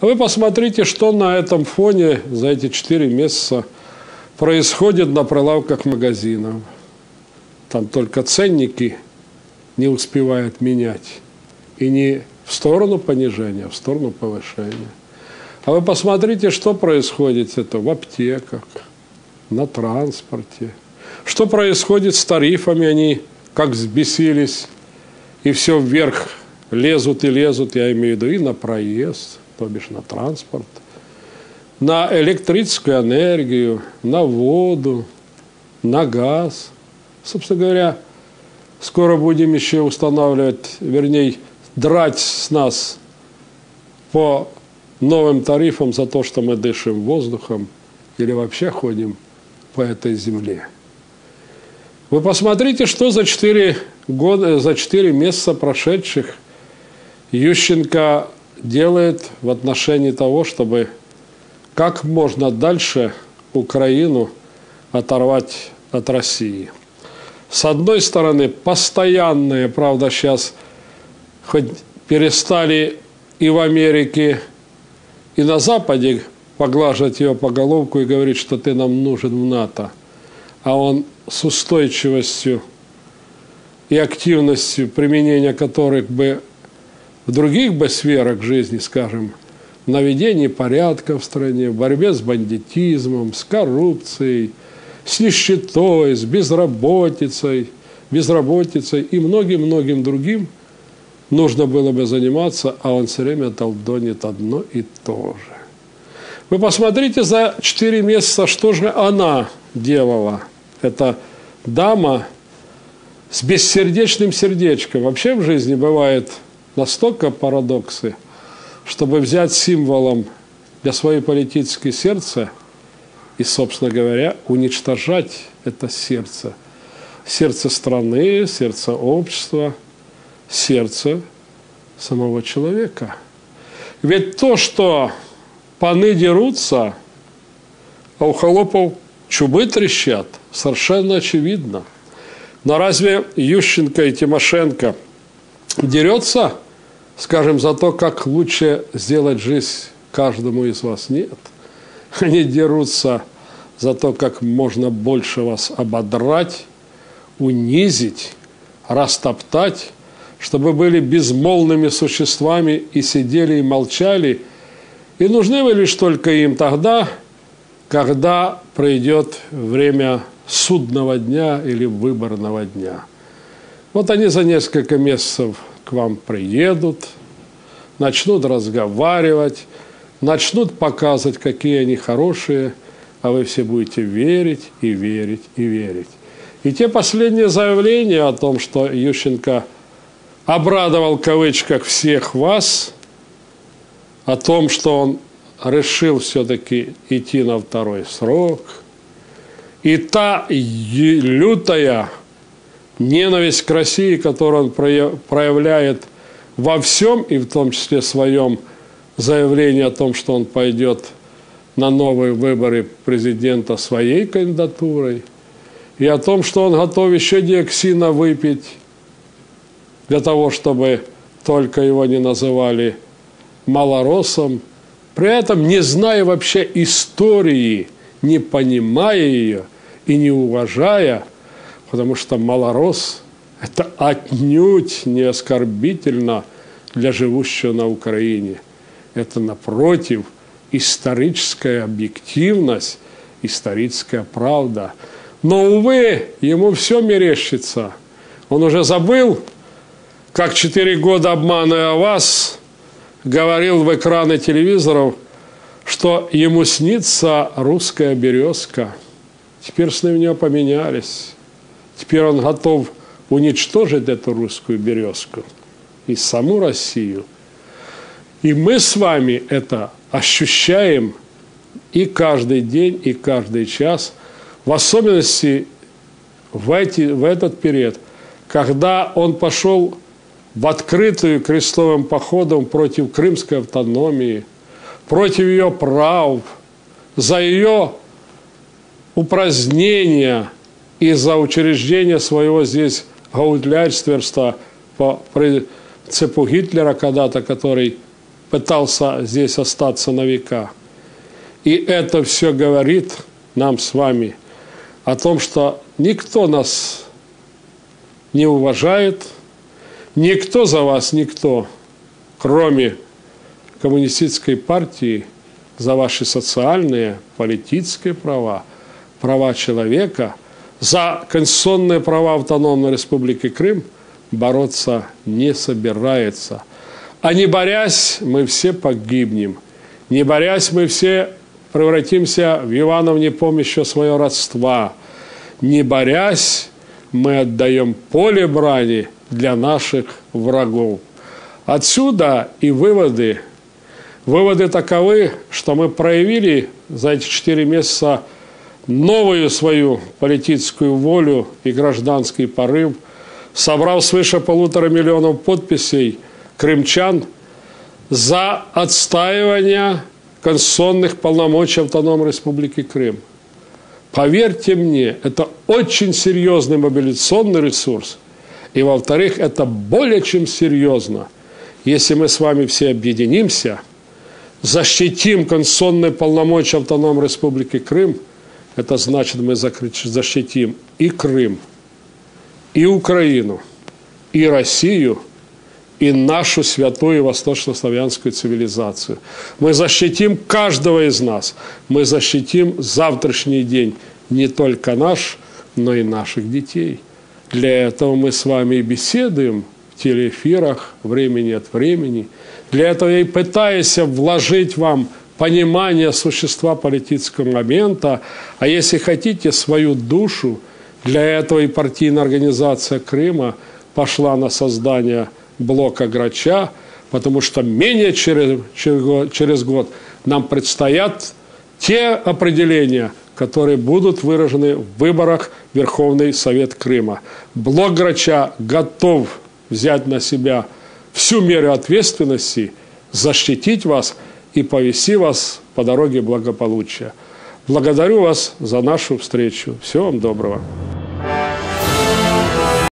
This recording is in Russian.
Вы посмотрите, что на этом фоне за эти четыре месяца происходит на прилавках магазинов. Там только ценники не успевают менять. И не в сторону понижения, а в сторону повышения. А вы посмотрите, что происходит это в аптеках, на транспорте. Что происходит с тарифами, они как взбесились, и все вверх лезут и лезут, я имею в виду и на проезд, то бишь на транспорт, на электрическую энергию, на воду, на газ. Собственно говоря, скоро будем еще устанавливать, вернее, драть с нас по новым тарифам за то, что мы дышим воздухом или вообще ходим по этой земле. Вы посмотрите, что за 4, года, за 4 месяца прошедших Ющенко делает в отношении того, чтобы как можно дальше Украину оторвать от России. С одной стороны, постоянные, правда, сейчас хоть перестали и в Америке, и на Западе поглаживать его по головку и говорить, что ты нам нужен в НАТО. А он с устойчивостью и активностью, применения которых бы в других бы сферах жизни, скажем, наведении порядка в стране, в борьбе с бандитизмом, с коррупцией, с нищетой, с безработицей, безработицей и многим-многим другим нужно было бы заниматься, а он все время толдонит одно и то же. Вы посмотрите за 4 месяца, что же она делала. Это дама с бессердечным сердечком. Вообще в жизни бывает настолько парадоксы, чтобы взять символом для своей политической сердца и, собственно говоря, уничтожать это сердце. Сердце страны, сердце общества, сердце самого человека. Ведь то, что паны дерутся, а у холопов чубы трещат, совершенно очевидно. Но разве Ющенко и Тимошенко дерется, скажем, за то, как лучше сделать жизнь каждому из вас? Нет. Они дерутся за то, как можно больше вас ободрать, унизить, растоптать, чтобы были безмолвными существами и сидели и молчали – и нужны вы лишь только им тогда, когда пройдет время судного дня или выборного дня. Вот они за несколько месяцев к вам приедут, начнут разговаривать, начнут показывать, какие они хорошие, а вы все будете верить и верить и верить. И те последние заявления о том, что Ющенко обрадовал в кавычках всех вас – о том, что он решил все-таки идти на второй срок. И та лютая ненависть к России, которую он проявляет во всем, и в том числе в своем заявлении о том, что он пойдет на новые выборы президента своей кандидатурой, и о том, что он готов еще диоксина выпить для того, чтобы только его не называли малоросом, при этом не зная вообще истории, не понимая ее и не уважая, потому что малорос – это отнюдь не оскорбительно для живущего на Украине. Это, напротив, историческая объективность, историческая правда. Но, увы, ему все мерещится. Он уже забыл, как четыре года обманывая вас – говорил в экраны телевизоров, что ему снится русская березка. Теперь сны у него поменялись. Теперь он готов уничтожить эту русскую березку и саму Россию. И мы с вами это ощущаем и каждый день, и каждый час, в особенности в, эти, в этот период, когда он пошел в открытую крестовым походом против крымской автономии, против ее прав, за ее упразднение и за учреждение своего здесь гаутлярства по принципу Гитлера когда-то, который пытался здесь остаться на века. И это все говорит нам с вами о том, что никто нас не уважает, никто за вас, никто, кроме коммунистической партии, за ваши социальные, политические права, права человека, за конституционные права автономной республики Крым бороться не собирается. А не борясь, мы все погибнем. Не борясь, мы все превратимся в Иванов не помнящего свое родства. Не борясь, мы отдаем поле брани для наших врагов. Отсюда и выводы – Выводы таковы, что мы проявили за эти четыре месяца новую свою политическую волю и гражданский порыв, собрав свыше полутора миллионов подписей крымчан за отстаивание конституционных полномочий Автономной Республики Крым. Поверьте мне, это очень серьезный мобилизационный ресурс. И, во-вторых, это более чем серьезно, если мы с вами все объединимся – защитим конституционные полномочия Автономной Республики Крым, это значит, мы защитим и Крым, и Украину, и Россию, и нашу святую восточнославянскую цивилизацию. Мы защитим каждого из нас. Мы защитим завтрашний день не только наш, но и наших детей. Для этого мы с вами и беседуем в телеэфирах времени от времени – для этого я и пытаюсь вложить вам понимание существа политического момента, а если хотите, свою душу. Для этого и партийная организация Крыма пошла на создание блока Грача, потому что менее через, через год нам предстоят те определения, которые будут выражены в выборах Верховный Совет Крыма. Блок Грача готов взять на себя – всю меру ответственности защитить вас и повести вас по дороге благополучия. Благодарю вас за нашу встречу. Всего вам доброго.